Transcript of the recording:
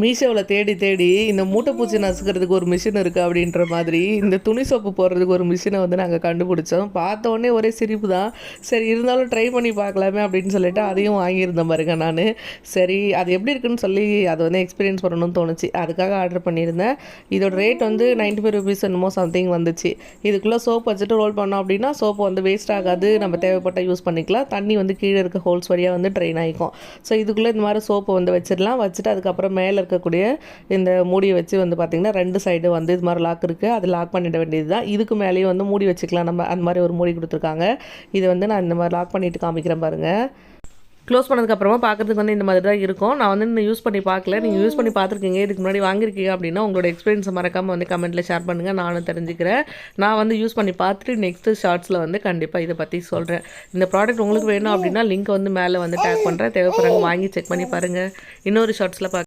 மீஷோவில் தேடி தேடி இந்த மூட்டைப்பூச்சி நசுக்கிறதுக்கு ஒரு மிஷின் இருக்குது அப்படின்ற மாதிரி இந்த துணி சோப்பு போடுறதுக்கு ஒரு மிஷினை வந்து நாங்கள் கண்டுபிடிச்சோம். பார்த்தோன்னே ஒரே சிரிப்பு தான். சரி இருந்தாலும் ட்ரை பண்ணி பார்க்கலாமே அப்படின்னு சொல்லிட்டு அதையும் வாங்கியிருந்தேன் பாருங்க நான். சரி அது எப்படி இருக்குன்னு சொல்லி அதை வந்து எக்ஸ்பீரியன்ஸ் பண்ணணும்னு தோணுச்சு. அதுக்காக ஆர்டர் பண்ணியிருந்தேன். இதோட ரேட் வந்து நைன்ட்டி ஃபைவ் ருபீஸ் என்னமோ சம்திங் வந்துச்சு. இதுக்குள்ளே சோப் வச்சுட்டு ரோல் பண்ணோம் அப்படின்னா சோப்பு வந்து வேஸ்ட் ஆகாது. நம்ம தேவைப்பட்ட யூஸ் பண்ணிக்கலாம். தண்ணி வந்து கீழே இருக்க ஹோல்ஸ் வழியாக வந்து ட்ரெயின் ஆகிக்கும் ஸோ இதுக்குள்ளே இந்த மாதிரி சோப்பு வந்து வச்சிடலாம். வச்சுட்டு அதுக்கப்புறம் மேலே இருக்கக்கூடிய இந்த மூடியை வச்சு வந்து பார்த்திங்கன்னா ரெண்டு சைடு வந்து இது மாதிரி லாக் இருக்குது அது லாக் பண்ணிட வேண்டியது தான் இதுக்கு மேலேயும் வந்து மூடி வச்சுக்கலாம். நம்ம அந்த மாதிரி ஒரு மூடி கொடுத்துருக்காங்க. இது வந்து நான் இந்த மாதிரி லாக் பண்ணிட்டு காமிக்கிறேன் பாருங்கள் க்ளோஸ் பண்ணதுக்கப்புறமா பார்க்குறதுக்கு வந்து இந்த மாதிரி தான் இருக்கும். நான் வந்து இன்னும் யூஸ் பண்ணி பார்க்கல நீங்கள் யூஸ் பண்ணி பார்த்துருக்கீங்க இதுக்கு முன்னாடி வாங்கியிருக்கீங்க அப்படின்னா உங்களோட எக்ஸ்பீரியன்ஸை மறக்காமல் வந்து கமெண்ட்டில் ஷேர் பண்ணுங்கள் நானும் தெரிஞ்சுக்கிறேன். நான் வந்து யூஸ் பண்ணி பார்த்துட்டு நெக்ஸ்ட்டு ஷார்ட்ஸில் வந்து கண்டிப்பாக இதை பற்றி சொல்கிறேன் இந்த ப்ராடக்ட் உங்களுக்கு வேணும் அப்படின்னா லிங்க் வந்து மேலே வந்து டேக் பண்ணுறேன் தேவைப்படுறாங்க வாங்கி செக் பண்ணி பாருங்கள் இன்னொரு ஷார்ட்ஸில் பார்க்க